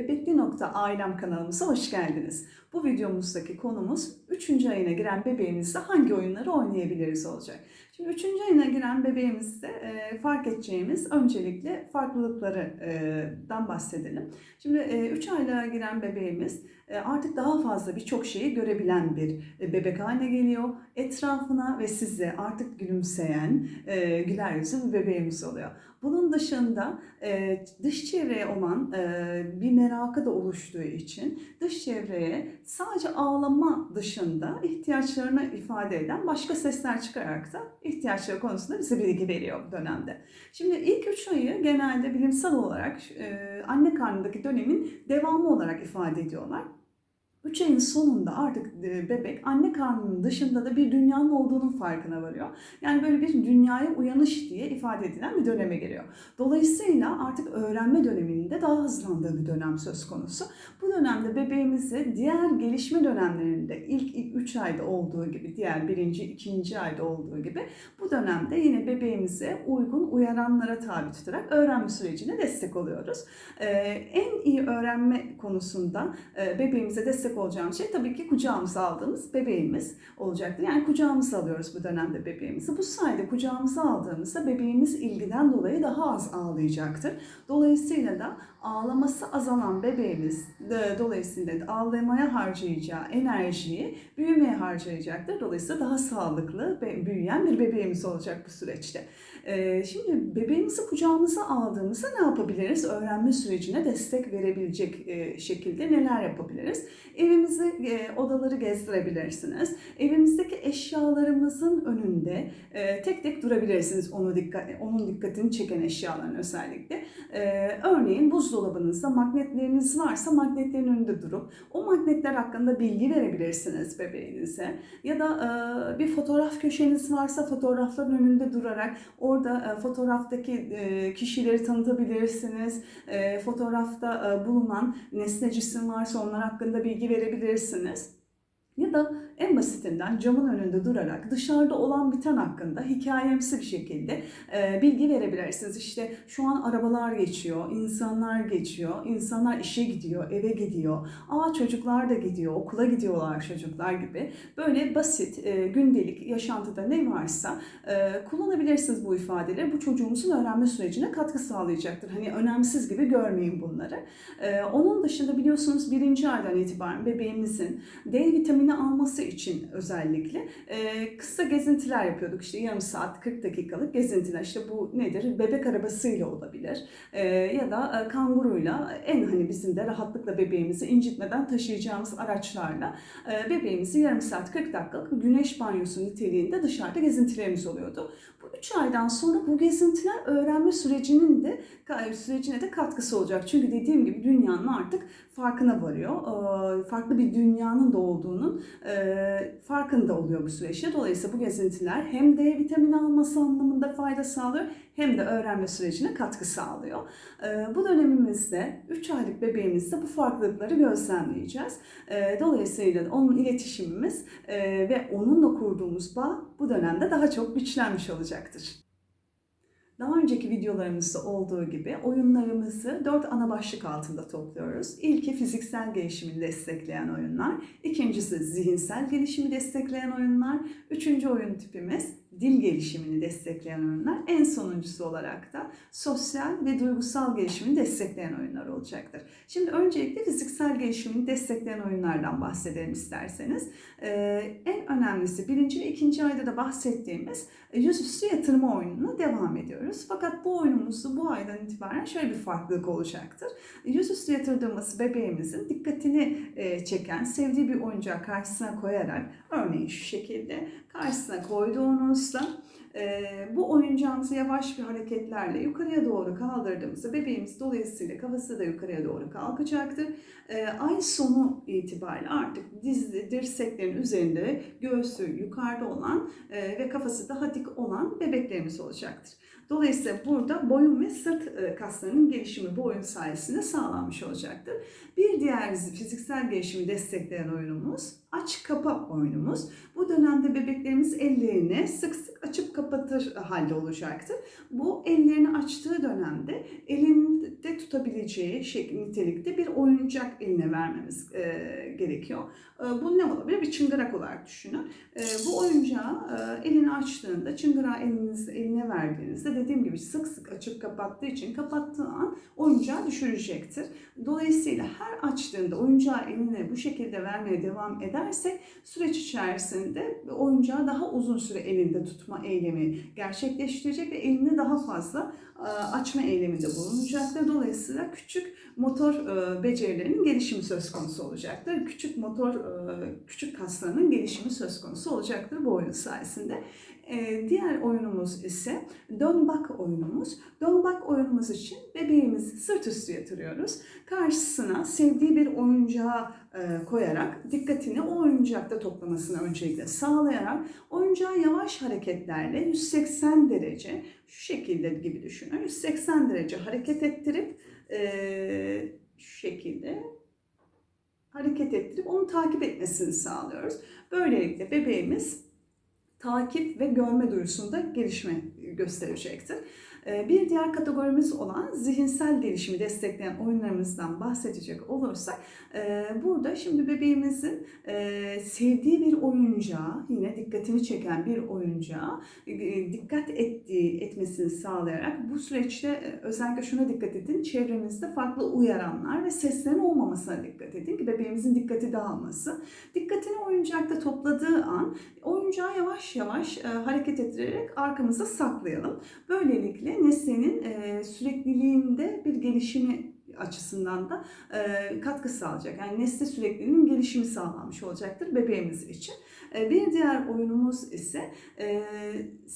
Bebekli.ailem kanalımıza hoş geldiniz. Bu videomuzdaki konumuz 3. ayına giren bebeğimizde hangi oyunları oynayabiliriz olacak. Şimdi 3. ayına giren bebeğimizde e, fark edeceğimiz öncelikle farklılıklardan bahsedelim. Şimdi 3 aylığa giren bebeğimiz e, artık daha fazla birçok şeyi görebilen bir e, bebek haline geliyor. Etrafına ve size artık gülümseyen, e, güler yüzlü bir bebeğimiz oluyor. Bunun dışında e, dış çevreye olan e, bir merakı da oluştuğu için dış çevreye sadece ağlama dışında ihtiyaçlarını ifade eden başka sesler çıkararak da ihtiyaçları konusunda bize bilgi veriyor bu dönemde. Şimdi ilk üç ayı genelde bilimsel olarak e, anne karnındaki dönemin devamı olarak ifade ediyorlar. 3 ayın sonunda artık e, bebek anne karnının dışında da bir dünyanın olduğunun farkına varıyor. Yani böyle bir dünyaya uyanış diye ifade edilen bir döneme giriyor. Dolayısıyla artık öğrenme döneminde daha hızlandığı bir dönem söz konusu. Bu dönemde bebeğimizi diğer gelişme dönemlerinde ilk 3 ayda olduğu gibi, diğer birinci, ikinci ayda olduğu gibi bu dönemde yine bebeğimize uygun uyaranlara tabi tutarak öğrenme sürecine destek oluyoruz. Ee, en iyi öğrenme konusunda e, bebeğimize destek olacağımız şey tabii ki kucağımıza aldığımız bebeğimiz olacaktır. Yani kucağımıza alıyoruz bu dönemde bebeğimizi. Bu sayede kucağımıza aldığımızda bebeğimiz ilgiden dolayı daha az ağlayacaktır. Dolayısıyla da ağlaması azalan bebeğimiz de, dolayısıyla ağlamaya harcayacağı enerjiyi büyümeye harcayacaktır. Dolayısıyla daha sağlıklı büyüyen bir bebeğimiz olacak bu süreçte. Ee, şimdi bebeğimizi kucağımıza aldığımızda ne yapabiliriz? Öğrenme sürecine destek verebilecek e, şekilde neler yapabiliriz? Evimizi, e, odaları gezdirebilirsiniz. Evimizdeki eşyalarımızın önünde e, tek tek durabilirsiniz. Onu dikkat, onun dikkatini çeken eşyaların özellikle. Örneğin buzdolabınızda magnetleriniz varsa magnetlerin önünde durup o magnetler hakkında bilgi verebilirsiniz bebeğinize. Ya da bir fotoğraf köşeniz varsa fotoğrafların önünde durarak orada fotoğraftaki kişileri tanıtabilirsiniz. Fotoğrafta bulunan nesne cisim varsa onlar hakkında bilgi verebilirsiniz. Ya da en basitinden camın önünde durarak dışarıda olan biten hakkında hikayemsi bir şekilde e, bilgi verebilirsiniz. İşte şu an arabalar geçiyor, insanlar geçiyor, insanlar işe gidiyor, eve gidiyor. Aa çocuklar da gidiyor, okula gidiyorlar çocuklar gibi. Böyle basit, e, gündelik yaşantıda ne varsa e, kullanabilirsiniz bu ifadeleri. Bu çocuğumuzun öğrenme sürecine katkı sağlayacaktır. Hani önemsiz gibi görmeyin bunları. E, onun dışında biliyorsunuz birinci aydan itibaren bebeğimizin D vitamini alması için özellikle e, kısa gezintiler yapıyorduk. İşte yarım saat 40 dakikalık gezintiler. İşte bu nedir? Bebek arabasıyla olabilir. E, ya da e, kanguruyla en hani bizim de rahatlıkla bebeğimizi incitmeden taşıyacağımız araçlarla e, bebeğimizi yarım saat 40 dakikalık güneş banyosu niteliğinde dışarıda gezintilerimiz oluyordu. Bu 3 aydan sonra bu gezintiler öğrenme sürecinin de sürecine de katkısı olacak. Çünkü dediğim gibi dünyanın artık farkına varıyor. Farklı bir dünyanın da olduğunun farkında oluyor bu süreçte. Dolayısıyla bu gezintiler hem D vitamini alması anlamında fayda sağlıyor hem de öğrenme sürecine katkı sağlıyor. Bu dönemimizde 3 aylık bebeğimizde bu farklılıkları gözlemleyeceğiz. Dolayısıyla onun iletişimimiz ve onunla kurduğumuz bağ bu dönemde daha çok güçlenmiş olacaktır. Daha önceki videolarımızda olduğu gibi oyunlarımızı dört ana başlık altında topluyoruz. İlki fiziksel gelişimi destekleyen oyunlar, ikincisi zihinsel gelişimi destekleyen oyunlar, üçüncü oyun tipimiz dil gelişimini destekleyen oyunlar, en sonuncusu olarak da sosyal ve duygusal gelişimini destekleyen oyunlar olacaktır. Şimdi öncelikle fiziksel gelişimini destekleyen oyunlardan bahsedelim isterseniz. Ee, en önemlisi birinci ve ikinci ayda da bahsettiğimiz yüzüstü yatırma oyununa devam ediyoruz. Fakat bu oyunumuzda bu aydan itibaren şöyle bir farklılık olacaktır. Yüzüstü yatırdığımız bebeğimizin dikkatini e, çeken, sevdiği bir oyuncağı karşısına koyarak örneğin şu şekilde karşısına koyduğunuzda e, bu oyuncağımızı yavaş bir hareketlerle yukarıya doğru kaldırdığımızda bebeğimiz dolayısıyla kafası da yukarıya doğru kalkacaktır. E, ay sonu itibariyle artık diz, dirseklerin üzerinde göğsü yukarıda olan e, ve kafası daha dik olan bebeklerimiz olacaktır. Dolayısıyla burada boyun ve sırt e, kaslarının gelişimi bu oyun sayesinde sağlanmış olacaktır. Bir diğer fiziksel gelişimi destekleyen oyunumuz aç kapa oyunumuz. Bu dönemde bebeklerimiz ellerini sık sık açıp kapatır halde olacaktır. Bu ellerini açtığı dönemde elinde tutabileceği şekil nitelikte bir oyuncak eline vermemiz e, gerekiyor. E, bu ne olabilir? Bir çıngırak olarak düşünün. E, bu oyuncağı e, elini açtığında, çıngırağı eliniz, eline verdiğinizde dediğim gibi sık sık açıp kapattığı için kapattığı an oyuncağı düşürecektir. Dolayısıyla her açtığında oyuncağı eline bu şekilde vermeye devam edersek süreç içerisinde oyuncağı daha uzun süre elinde tutma eylemi gerçekleştirecek ve elini daha fazla e, açma eyleminde bulunacaktır. Dolayısıyla küçük motor e, becerilerinin gelişimi söz konusu olacaktır. Küçük motor, e, küçük kaslarının gelişimi söz konusu olacaktır bu oyun sayesinde. E, diğer oyunumuz ise dön bak oyunumuz. Dön bak oyunumuz için bebeğimizi sırt üstü yatırıyoruz. Karşısına sevdiği bir oyuncağı e, koyarak dikkatini o oyuncakta toplamasını öncelikle sağlayarak oyuncağı yavaş hareketlerle 180 derece şu şekilde gibi düşünün. 180 derece hareket ettirip e, şu şekilde hareket ettirip onu takip etmesini sağlıyoruz. Böylelikle bebeğimiz takip ve görme duyusunda gelişme gösterecektir. Ee, bir diğer kategorimiz olan zihinsel gelişimi destekleyen oyunlarımızdan bahsedecek olursak e, burada şimdi bebeğimizin e, sevdiği bir oyuncağı yine dikkatini çeken bir oyuncağı e, dikkat ettiği etmesini sağlayarak bu süreçte özellikle şuna dikkat edin çevremizde farklı uyaranlar ve seslerin olmamasına dikkat edin ki bebeğimizin dikkati dağılması. Dikkatini oyuncakta topladığı an oyuncağı yavaş yavaş hareket ettirerek arkamıza saklayalım. Böylelikle nesnenin e, sürekliliğinde bir gelişimi açısından da e, katkı sağlayacak. Yani nesne sürekliliğinin gelişimi sağlanmış olacaktır bebeğimiz için. E, bir diğer oyunumuz ise e,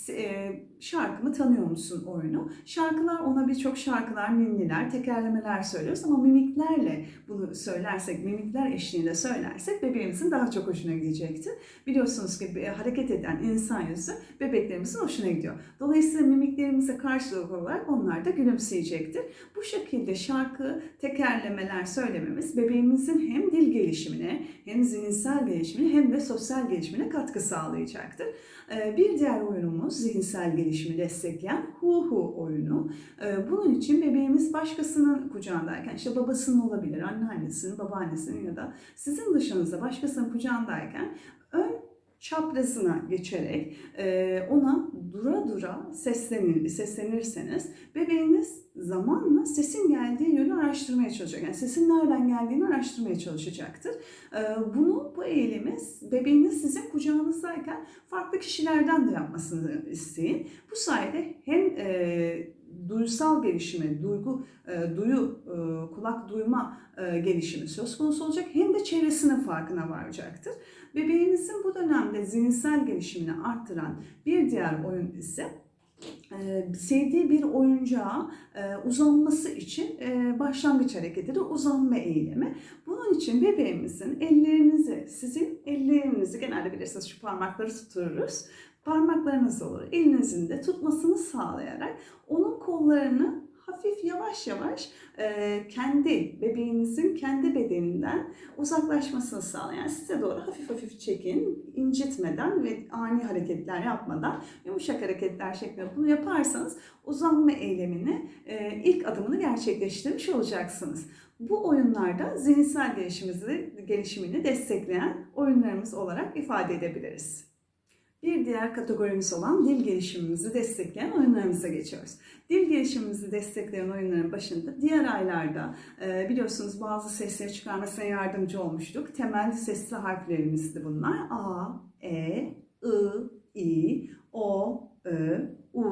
e, şarkımı tanıyor musun oyunu. Şarkılar ona birçok şarkılar, ninniler, tekerlemeler söylüyoruz ama mimiklerle bunu söylersek, mimikler eşliğinde söylersek bebeğimizin daha çok hoşuna gidecektir. Biliyorsunuz ki hareket eden insan yüzü bebeklerimizin hoşuna gidiyor. Dolayısıyla mimiklerimize karşılık olarak onlar da gülümseyecektir. Bu şekilde şarkı, tekerlemeler söylememiz bebeğimizin hem dil gelişimine, hem zihinsel gelişimine hem de sosyal gelişimine katkı sağlayacaktır. Bir diğer oyunumuz zihinsel gelişimi destekleyen Hu oyunu. Bunun için bebeğimiz başkasının kucağındayken, işte babasının olabilir, anneannesinin, babaannesinin ya da sizin dışınızda başkasının kucağındayken çaprazına geçerek ona dura dura seslenir, seslenirseniz bebeğiniz zamanla sesin geldiği yönü araştırmaya çalışacak. Yani sesin nereden geldiğini araştırmaya çalışacaktır. Bunu bu eylemi bebeğiniz sizin kucağınızdayken farklı kişilerden de yapmasını isteyin. Bu sayede hem e, duysal gelişimi, duygu, e, duyu, e, kulak duyma e, gelişimi söz konusu olacak hem de çevresinin farkına varacaktır. Bebeğinizin bu dönemde zihinsel gelişimini arttıran bir diğer oyun ise sevdiği bir oyuncağa uzanması için başlangıç hareketidir, uzanma eylemi. Bunun için bebeğimizin ellerinizi, sizin ellerinizi genelde bilirsiniz şu parmakları tuturuz. Parmaklarınız olur. Elinizin de tutmasını sağlayarak onun kollarını hafif yavaş yavaş e, kendi bebeğinizin kendi bedeninden uzaklaşmasını sağlayan yani size doğru hafif hafif çekin, incitmeden ve ani hareketler yapmadan yumuşak hareketler şeklinde bunu yaparsanız uzanma eylemini e, ilk adımını gerçekleştirmiş olacaksınız. Bu oyunlarda zihinsel gelişimimizi, gelişimini destekleyen oyunlarımız olarak ifade edebiliriz. Bir diğer kategorimiz olan dil gelişimimizi destekleyen oyunlarımıza geçiyoruz. Dil gelişimimizi destekleyen oyunların başında diğer aylarda e, biliyorsunuz bazı sesleri çıkarmasına yardımcı olmuştuk. Temel sesli harflerimizdi bunlar. A, E, I, I, O, Ö, U,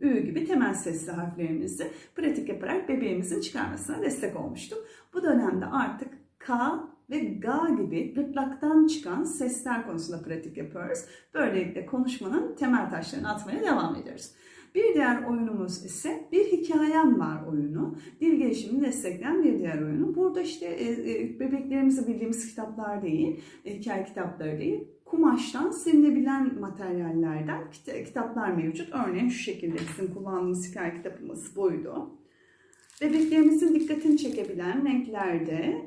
Ü gibi temel sesli harflerimizi pratik yaparak bebeğimizin çıkarmasına destek olmuştuk. Bu dönemde artık K ve ga gibi gırtlaktan çıkan sesler konusunda pratik yapıyoruz. Böylelikle konuşmanın temel taşlarını atmaya devam ediyoruz. Bir diğer oyunumuz ise bir hikayem var oyunu. Dil gelişimini destekleyen bir diğer oyunu. Burada işte e, e, bebeklerimizi bildiğimiz kitaplar değil, e, hikaye kitapları değil, kumaştan silinebilen materyallerden kitaplar mevcut. Örneğin şu şekilde bizim kullandığımız hikaye kitabımız buydu. Bebeklerimizin dikkatini çekebilen renklerde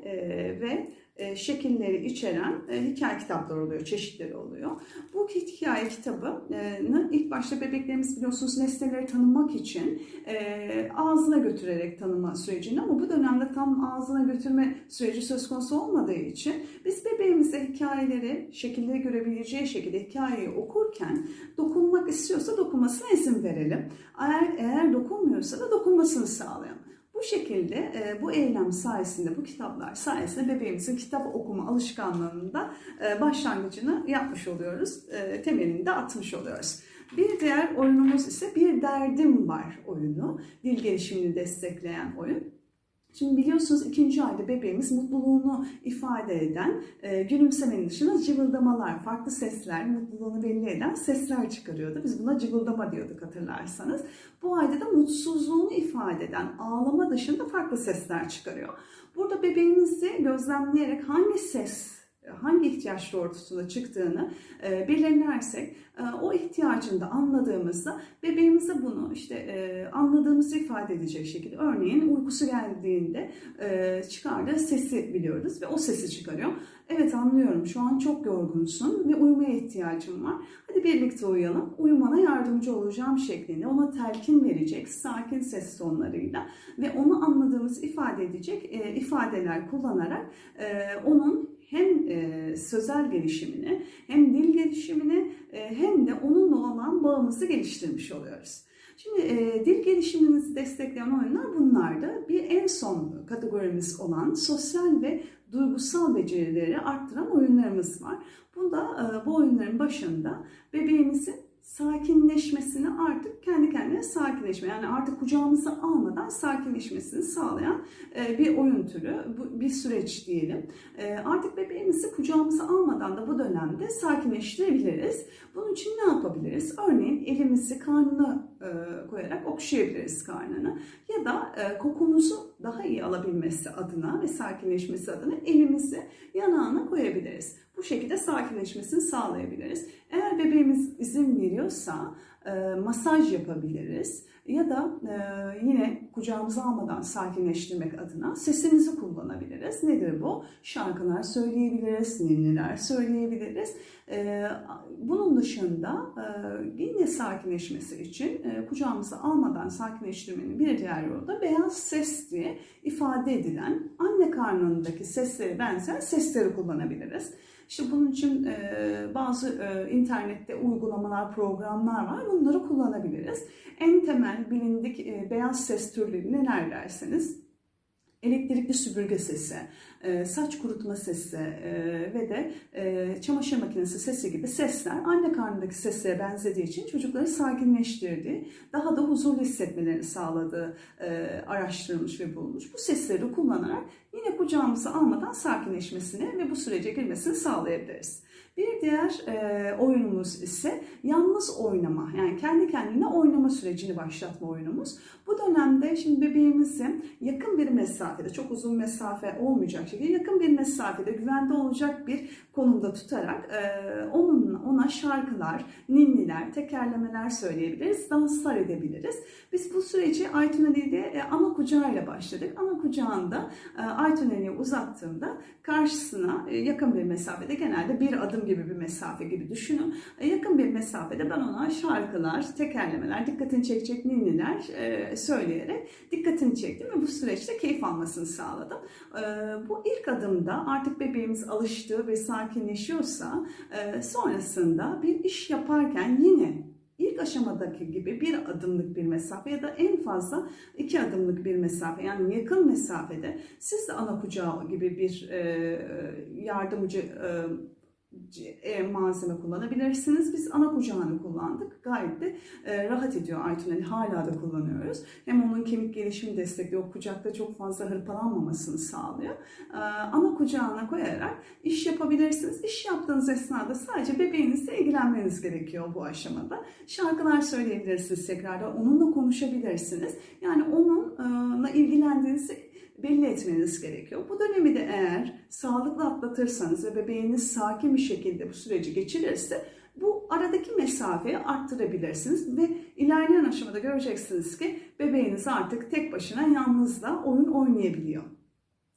ve e, şekilleri içeren e, hikaye kitapları oluyor, çeşitleri oluyor. Bu hikaye kitabını ilk başta bebeklerimiz biliyorsunuz nesneleri tanımak için e, ağzına götürerek tanıma sürecini ama bu dönemde tam ağzına götürme süreci söz konusu olmadığı için biz bebeğimize hikayeleri, şekilleri görebileceği şekilde hikayeyi okurken dokunmak istiyorsa dokunmasına izin verelim. Eğer, eğer dokunmuyorsa da dokunmasını sağlayalım. Bu şekilde e, bu eylem sayesinde, bu kitaplar sayesinde bebeğimizin kitap okuma alışkanlığında e, başlangıcını yapmış oluyoruz. E, temelini de atmış oluyoruz. Bir diğer oyunumuz ise Bir Derdim Var oyunu. Dil gelişimini destekleyen oyun. Şimdi biliyorsunuz ikinci ayda bebeğimiz mutluluğunu ifade eden e, gülümsemenin dışında cıvıldamalar, farklı sesler, mutluluğunu belli eden sesler çıkarıyordu. Biz buna cıvıldama diyorduk hatırlarsanız. Bu ayda da mutsuzluğunu ifade eden ağlama dışında farklı sesler çıkarıyor. Burada bebeğimizi gözlemleyerek hangi ses hangi ihtiyaç doğrultusunda çıktığını e, belirlersek e, o ihtiyacını da anladığımızda bebeğimize bunu işte e, anladığımızı ifade edecek şekilde örneğin uykusu geldiğinde çıkardığı sesi biliyoruz ve o sesi çıkarıyor. Evet anlıyorum şu an çok yorgunsun ve uyumaya ihtiyacım var. Hadi birlikte uyuyalım. Uyumana yardımcı olacağım şeklinde ona telkin verecek sakin ses tonlarıyla ve onu anladığımız ifade edecek ifadeler kullanarak onun hem e, sözel gelişimini hem dil gelişimini e, hem de onunla olan bağımızı geliştirmiş oluyoruz. Şimdi e, dil gelişiminizi destekleyen oyunlar bunlardı. Bir en son kategorimiz olan sosyal ve duygusal becerileri arttıran oyunlarımız var. Bunda e, bu oyunların başında bebeğimizin sakinleşmesini artık kendi kendine sakinleşme yani artık kucağımıza almadan sakinleşmesini sağlayan e, bir oyun türü, bir süreç diyelim. E, artık bebeğimizi kucağımıza almadan da bu dönemde sakinleştirebiliriz. Bunun için ne yapabiliriz? Örneğin elimizi karnına e, koyarak okşayabiliriz karnını ya da kokumuzu daha iyi alabilmesi adına ve sakinleşmesi adına elimizi yanağına koyabiliriz. Bu şekilde sakinleşmesini sağlayabiliriz. Eğer bebeğimiz izin veriyorsa e, masaj yapabiliriz ya da e, yine kucağımıza almadan sakinleştirmek adına sesimizi kullanabiliriz. Nedir bu? Şarkılar söyleyebiliriz, ninniler söyleyebiliriz. E, bunun dışında e, yine sakinleşmesi için e, kucağımıza almadan sakinleştirmenin bir diğer yolu da beyaz ses diye ifade edilen anne karnındaki seslere benzer sesleri kullanabiliriz. İşte bunun için e, bazı internette uygulamalar, programlar var. Bunları kullanabiliriz. En temel bilindik beyaz ses türleri neler derseniz elektrikli süpürge sesi, e, saç kurutma sesi e, ve de e, çamaşır makinesi sesi gibi sesler anne karnındaki seslere benzediği için çocukları sakinleştirdiği, daha da huzurlu hissetmelerini sağladığı araştırılmış ve bulunmuş. Bu sesleri kullanarak yine kucağımıza almadan sakinleşmesini ve bu sürece girmesini sağlayabiliriz. Bir diğer e, oyunumuz ise yalnız oynama. Yani kendi kendine oynama sürecini başlatma oyunumuz. Bu dönemde şimdi bebeğimizi yakın bir mesafede, çok uzun mesafe olmayacak şekilde yakın bir mesafede güvende olacak bir konumda tutarak e, onun ona şarkılar, ninniler, tekerlemeler söyleyebiliriz, danslar edebiliriz. Biz bu süreci Aytun Ali e, ana kucağıyla başladık. Ana kucağında e, Aytun Ali'yi uzattığımda karşısına e, yakın bir mesafede genelde bir adım gibi bir mesafe gibi düşünün. E, yakın bir mesafede ben ona şarkılar, tekerlemeler, dikkatini çekecek ninniler e, söyleyerek dikkatini çektim ve bu süreçte keyif almasını sağladım. E, bu ilk adımda artık bebeğimiz alıştığı ve sakinleşiyorsa e, sonrasında bir iş yaparken yine ilk aşamadaki gibi bir adımlık bir mesafe ya da en fazla iki adımlık bir mesafe yani yakın mesafede siz de ana kucağı gibi bir e, yardımcı e, e, malzeme kullanabilirsiniz. Biz ana kucağını kullandık. Gayet de e, rahat ediyor Aytuneli. Hala da kullanıyoruz. Hem onun kemik gelişimi destekliyor. Kucakta çok fazla hırpalanmamasını sağlıyor. E, ana kucağına koyarak iş yapabilirsiniz. İş yaptığınız esnada sadece bebeğinizle ilgilenmeniz gerekiyor bu aşamada. Şarkılar söyleyebilirsiniz tekrardan. Onunla konuşabilirsiniz. Yani onunla ilgilendiğinizi belli etmeniz gerekiyor. Bu dönemi de eğer sağlıklı atlatırsanız ve bebeğiniz sakin bir şekilde bu süreci geçirirse bu aradaki mesafeyi arttırabilirsiniz ve ilerleyen aşamada göreceksiniz ki bebeğiniz artık tek başına yalnız da oyun oynayabiliyor.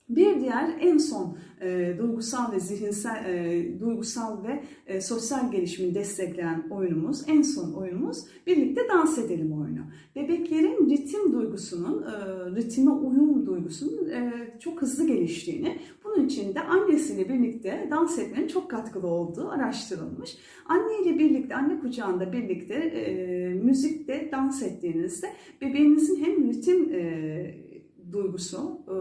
Bir diğer en son e, duygusal ve zihinsel, e, duygusal ve e, sosyal gelişimi destekleyen oyunumuz, en son oyunumuz birlikte dans edelim oyunu. Bebeklerin ritim duygusunun, e, ritme uyum duygusunun e, çok hızlı geliştiğini, bunun için de annesiyle birlikte dans etmenin çok katkılı olduğu araştırılmış. Anne ile birlikte, anne kucağında birlikte e, müzikte dans ettiğinizde bebeğinizin hem ritim e, duygusu, e,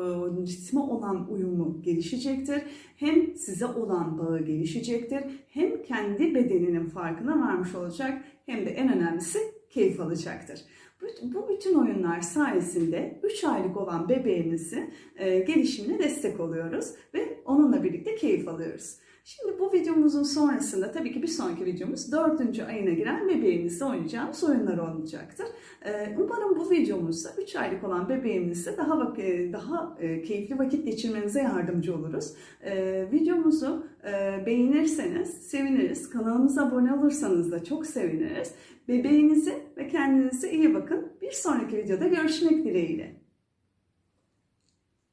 ritme olan uyumu gelişecektir. Hem size olan bağı gelişecektir. Hem kendi bedeninin farkına varmış olacak hem de en önemlisi keyif alacaktır. Bu- Bu bütün oyunlar sayesinde 3 aylık olan bebeğimizi e, gelişimine destek oluyoruz ve onunla birlikte keyif alıyoruz. Şimdi bu videomuzun sonrasında tabii ki bir sonraki videomuz 4. ayına giren bebeğimizle oynayacağımız oyunlar olacaktır. Ee, Umarım bu videomuzda 3 aylık olan bebeğimizle daha e, daha e, keyifli vakit geçirmenize yardımcı oluruz. Ee, Videomuzu e, beğenirseniz seviniriz. Kanalımıza abone olursanız da çok seviniriz. Bebeğinize ve kendinize iyi bakın. Bir sonraki videoda görüşmek dileğiyle.